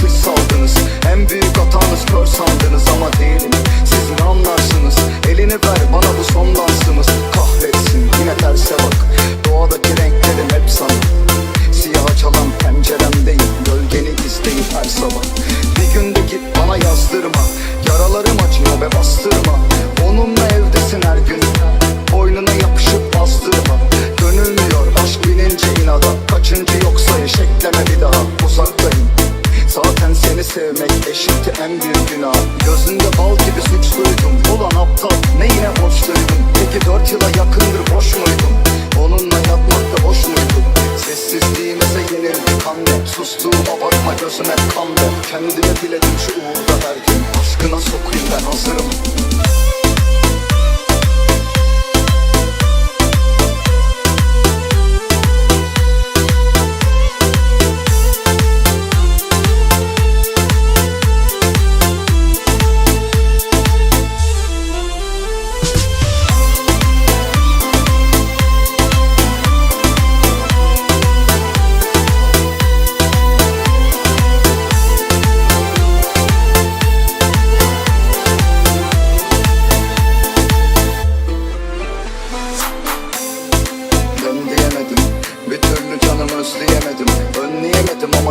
yanlış saldınız. En büyük hatanız kör sandınız ama değilim. Siz ne anlarsınız? Elini ver bana bu son dansınız. Kahretsin yine terse bak. Doğadaki renklerim hep sana. Siyah çalan penceremdeyim gölgeni izleyip her sabah. Bir günde git bana yazdırma. Yaralarım acıyor ve bastırma. Onunla evdesin her gün. Boynuna seni sevmek eşitti en büyük günah. Gözünde bal gibi suçluydum Ulan aptal ne yine hoşluydum Peki dört yıla yakındır boş muydum? Onunla yatmak da boş muydu Sessizliğimize yenildi kan be Sustuğuma bakma gözüme kan be Kendime diledim şu uğurda her gün Aşkına sokayım ben hazırım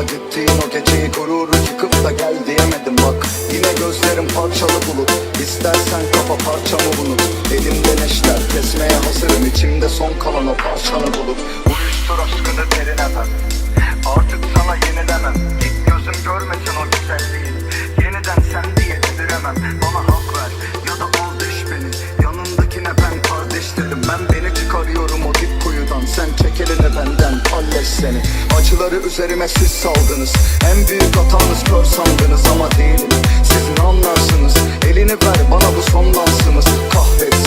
Gittiğin o geceyi gururu yıkıp da gel diyemedim. Bak yine gözlerim parçalı bulut. İstersen kafa parçamı unut Elimde neşter kesmeye hazırım. İçimde son kalan o parçanı bulup. Uyuştur aşkını derine ben Artık sana yenilemem. Git gözüm görmesin o güzelliği. Yeniden sen diye yediremem. Bana halleş seni. Acıları üzerime siz saldınız. En büyük hatanız kör sandınız ama değilim. Siz ne anlarsınız. Elini ver bana bu son dansımız Kahretsin